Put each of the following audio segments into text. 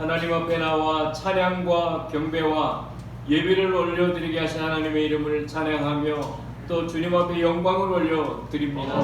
하나님 앞에 나와 찬양과 경배와 예배를 올려드리게 하신 하나님의 이름을 찬양하며 또 주님 앞에 영광을 올려드립니다.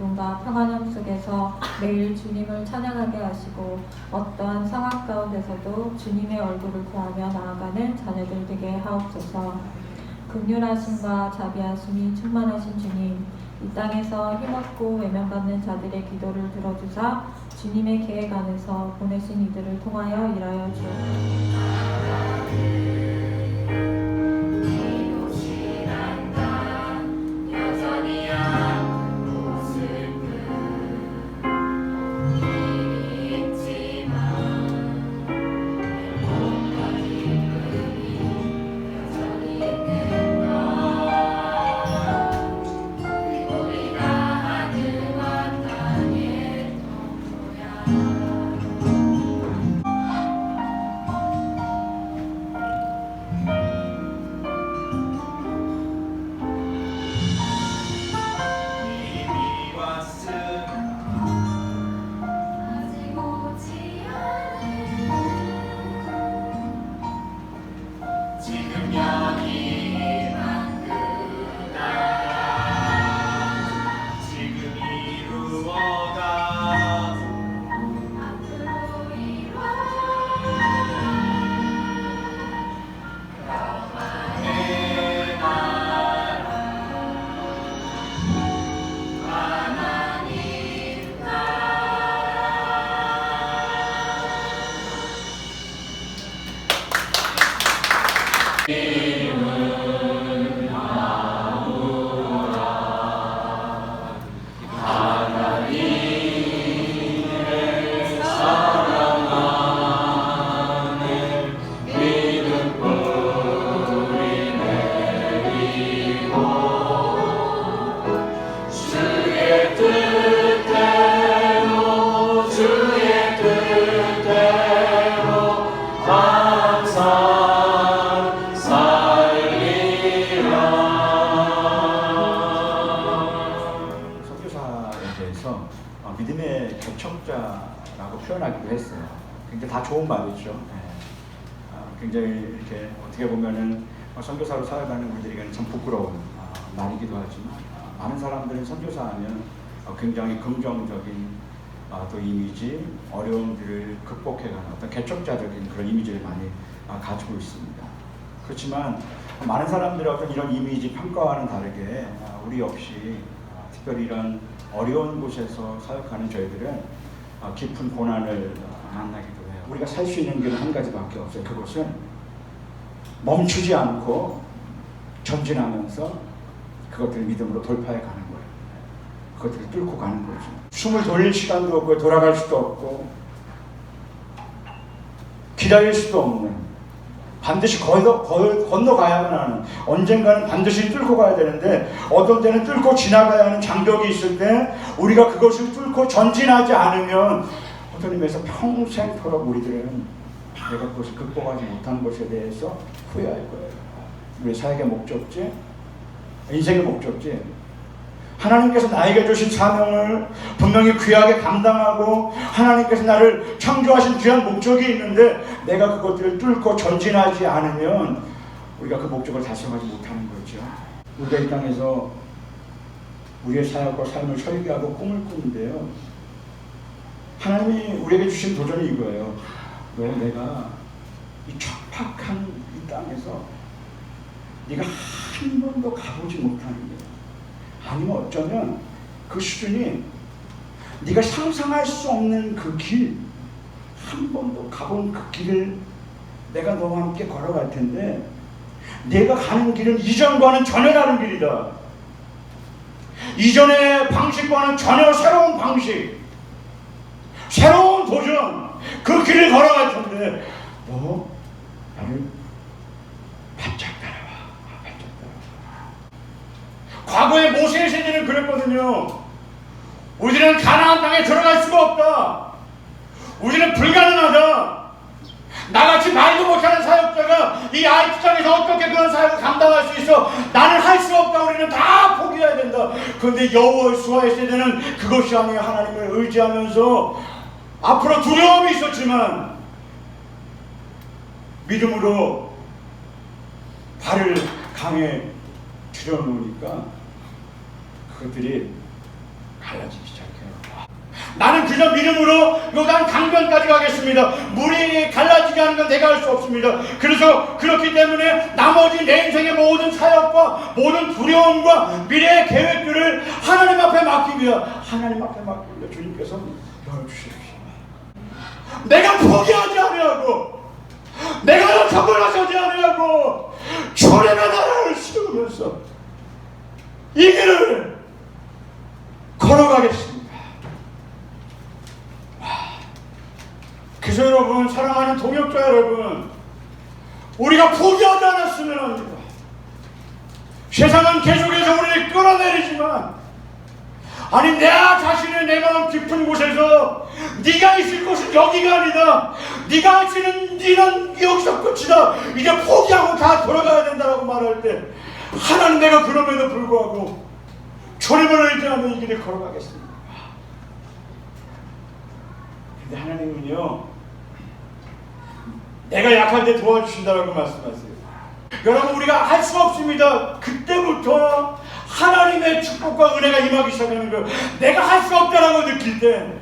기쁨과 평안함 속에서 매일 주님을 찬양하게 하시고 어떠한 상황 가운데서도 주님의 얼굴을 구하며 나아가는 자녀들 되게 하옵소서. 극률하심과 자비하심이 충만하신 주님, 이 땅에서 힘없고 외면받는 자들의 기도를 들어주사 주님의 계획 안에서 보내신 이들을 통하여 일하여 주옵소서. 주 굉장히 이렇게 어떻게 보면은 어, 선교사로 살아가는 우리들에게는 참 부끄러운 아, 말이기도 하지만 아, 많은 사람들은 선교사하면 어, 굉장히 긍정적인 아, 또 이미지, 어려움들을 극복해가는 어떤 개척자적인 그런 이미지를 많이 아, 가지고 있습니다. 그렇지만 많은 사람들의 어떤 이런 이미지 평가와는 다르게 아, 우리 역시 아, 특별히 이런 어려운 곳에서 사역하는 저희들은 아, 깊은 고난을 아, 만나기도. 우리가 살 수 있는 길은 한 가지밖에 없어요. 그것은 멈추지 않고 전진하면서 그것들을 믿음으로 돌파해 가는 거예요. 그것들을 뚫고 가는 거죠. 숨을 돌릴 시간도 없고 돌아갈 수도 없고 기다릴 수도 없는 반드시 건너, 건- 건너가야만 하는 언젠가는 반드시 뚫고 가야 되는데 어떤 때는 뚫고 지나가야 하는 장벽이 있을 때 우리가 그것을 뚫고 전진하지 않으면 의미에서 평생토록 우리들은 내가 그것을 극복하지 못한 것에 대해서 후회할 거예요. 우리 사역의 목적지, 인생의 목적지, 하나님께서 나에게 주신 사명을 분명히 귀하게 감당하고 하나님께서 나를 창조하신 귀한 목적이 있는데 내가 그것들을 뚫고 전진하지 않으면 우리가 그 목적을 달성하지 못하는 거죠. 우리가 이 땅에서 우리의 사역과 삶을 설계하고 꿈을 꾸는데요. 하나님이 우리에게 주신 도전이 이거예요. 너 내가 이 척박한 이 땅에서 네가 한 번도 가보지 못하는 거야. 아니면 어쩌면 그 수준이 네가 상상할 수 없는 그 길, 한 번도 가본 그 길을 내가 너와 함께 걸어갈 텐데 내가 가는 길은 이전과는 전혀 다른 길이다. 이전의 방식과는 전혀 새로운 방식, 새로운 도전, 그 길을 걸어갈 텐데 너 나를 바짝 따라와, 바짝 따라와. 과거의 모세의 세대는 그랬거든요. 우리는 가나안 땅에 들어갈 수가 없다. 우리는 불가능하다. 나같이 말도 못하는 사역자가 이 아이티 땅에서 어떻게 그런 사역을 감당할 수 있어? 나는 할 수 없다. 우리는 다 포기해야 된다. 그런데 여호와 수아의 세대는 그것이 아니라 하나님을 의지하면서 앞으로 두려움이 있었지만 믿음으로 발을 강에 들여놓으니까 그것들이 갈라지기 시작해요. 나는 그저 믿음으로 요단 강변까지 가겠습니다. 물이 갈라지게 하는 건 내가 할 수 없습니다. 그래서 그렇기 때문에 나머지 내 인생의 모든 사역과 모든 두려움과 미래의 계획들을 하나님 앞에 맡깁니다. 하나님 앞에 맡깁니다. 주님께서 열어주십시오. 내가 포기하지 아니하고 내가 적을 하지 아니하고 주님의 나라를 세우면서 이 길을 걸어가겠습니다. 와. 그래서 여러분 사랑하는 동역자 여러분 우리가 포기하지 않았으면 합니다. 세상은 계속해서 우리를 끌어내리지만 아니 내 자신의 내 마음 깊은 곳에서 네가 있을 곳은 여기가 아니다. 네가 있는 네는 여기서 끝이다. 이제 포기하고 다 돌아가야 된다라고 말할 때 하나님 내가 그럼에도 불구하고 주님을 의지하며 이 길을 걸어가겠습니다. 근데 하나님은요 내가 약할 때 도와주신다라고 말씀하세요. 여러분 우리가 할 수 없습니다. 그때부터 하나님의 축복과 은혜가 임하기 시작하는 거예요. 내가 할 수 없다라고 느낄 때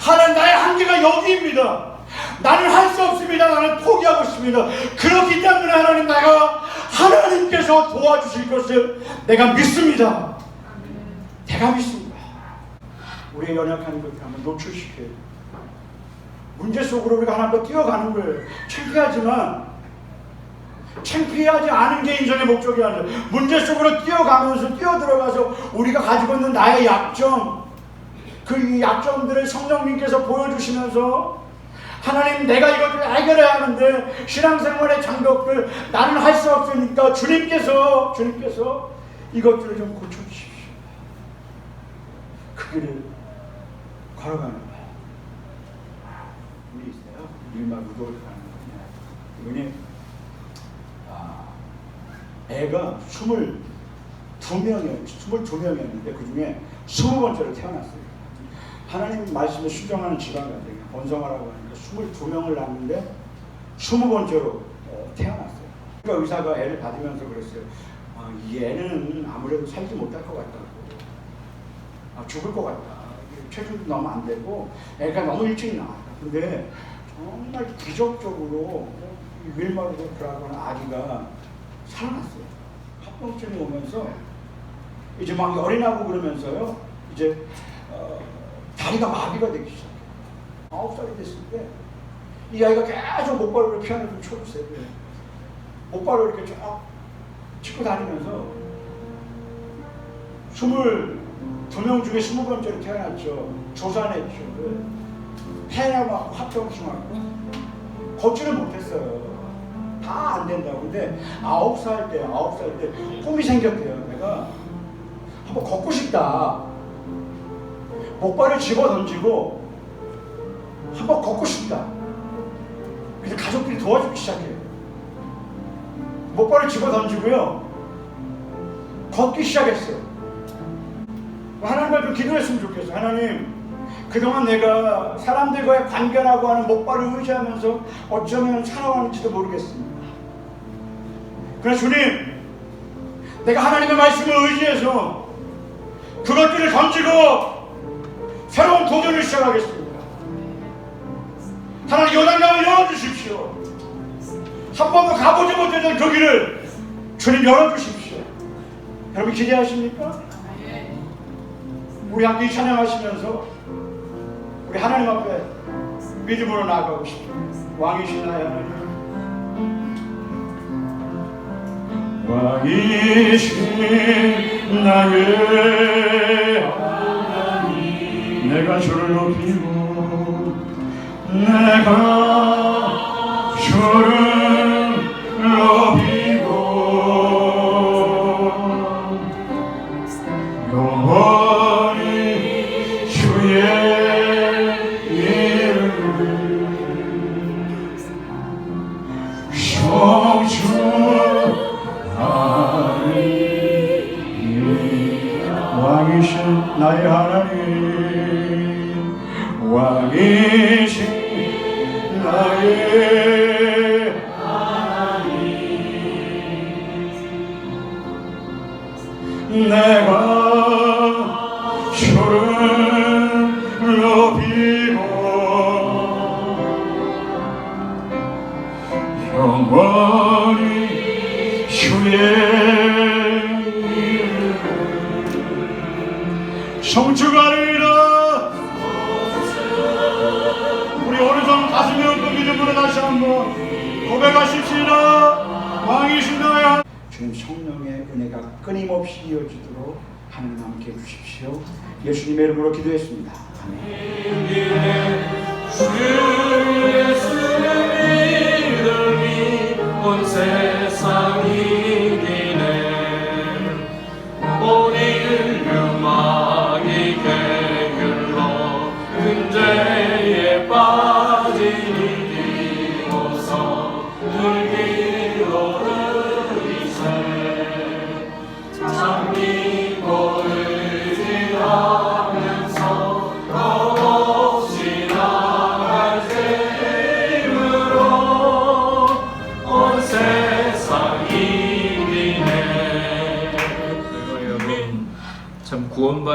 하나님 나의 한계가 여기입니다. 나는 할 수 없습니다. 나는 포기하고 있습니다. 그렇기 때문에 하나님 내가 하나님께서 도와주실 것을 내가 믿습니다. 내가 믿습니다. 우리의 연약한 것들 한번 노출시켜요. 문제 속으로 우리가 하나님과 뛰어가는 거예요. 창피하지만 창피하지 않은 게 인생의 목적이 아니라 문제 속으로 뛰어가면서 뛰어들어가서 우리가 가지고 있는 나의 약점 그 약점들을 성령님께서 보여주시면서 하나님 내가 이것들을 해결해야 하는데 신앙생활의 장벽들 나는 할 수 없으니까 주님께서 주님께서 이것들을 좀 고쳐주십시오. 그 길을 걸어가는 거예요. 우리 있어요? 일만 무도를 가는 거냐? 아, 애가 22명이었, 22명이었는데 그 중에 20번째로 태어났어요. 하나님 말씀에 수정하는 집안 같아요. 번성하라고 하는데 22명을 낳았는데 20번째로 어, 태어났어요. 그러니까 의사가 애를 받으면서 그랬어요. 아, 이 애는 아무래도 살지 못할 것 같다고. 아, 죽을 것 같다. 체중도 너무 안 되고 애가 너무 일찍 나왔다. 근데 정말 기적적으로 윌마르도 그라고 하는 아기가 살아났어요. 합병증이 오면서 이제 막 열이 나고 그러면서요. 이제 어, 다리가 마비가 되기 시작해요. 아홉 살이 됐을 때 이 아이가 계속 목발로 피아노 좀 쳐주세요. 목발로 이렇게 쫙 짚고 다니면서 스물 두명 중에 스무 번째로 태어났죠. 조산했죠. 막 합병증하고 걷지를 못했어요. 다 안 된다고. 근데 아홉 살 때, 아홉 살 때 꿈이 생겼대요. 내가 한번 걷고 싶다. 목발을 집어 던지고 한번 걷고 싶다. 그래서 가족들이 도와주기 시작해요. 목발을 집어 던지고요. 걷기 시작했어요. 하나님과 좀 기도했으면 좋겠어요. 하나님, 그동안 내가 사람들과의 관계라고 하는 목발을 의지하면서 어쩌면 살아왔는지도 모르겠습니다. 그러나 주님, 내가 하나님의 말씀을 의지해서 그것들을 던지고 새로운 도전을 시작하겠습니다. 하나님 요단강을 열어주십시오. 한 번도 가보지 못했던 그 길을 주님 열어주십시오. 여러분 기대하십니까? 우리 함께 찬양하시면서 우리 하나님 앞에 믿음으로 나아가고 싶습니다. 왕이신 나의 하나님. 왕이신 나의 하나님 내가 주를 높이고 내가 주를 하나님 함께 해주십시오. 예수님의 이름으로 기도했습니다. 아멘.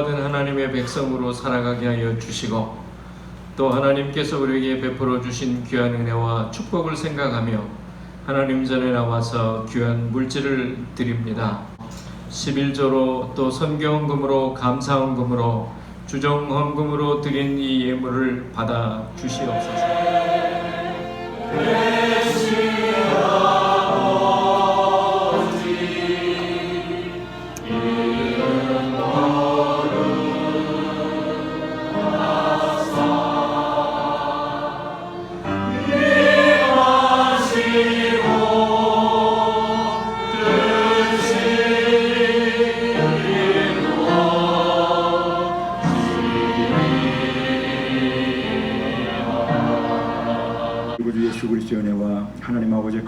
받은 하나님의 백성으로 살아가게 하여 주시고 또 하나님께서 우리에게 베풀어 주신 귀한 은혜와 축복을 생각하며 하나님 전에 나와서 귀한 물질을 드립니다. 11조로 또 선경금으로 감사헌금으로 주정헌금으로 드린 이 예물을 받아 주시옵소서.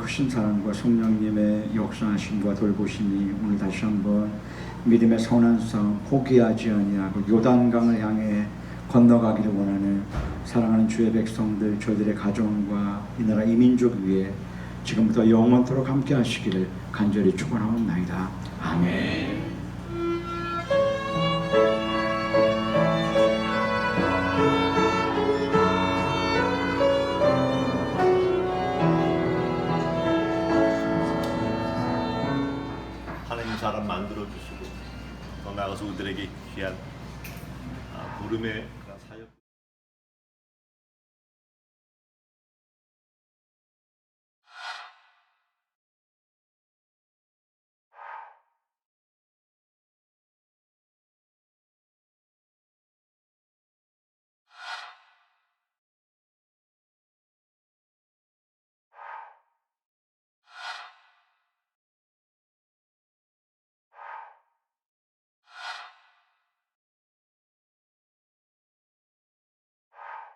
크신 사랑과 성령님의 역사하심과 돌보심이 오늘 다시 한번 믿음의 선한 삶 포기하지 아니하고 요단강을 향해 건너가기를 원하는 사랑하는 주의 백성들 저희들의 가정과 이 나라 이민족 위에 지금부터 영원토록 함께 하시기를 간절히 축원하옵나이다. 아멘. 사람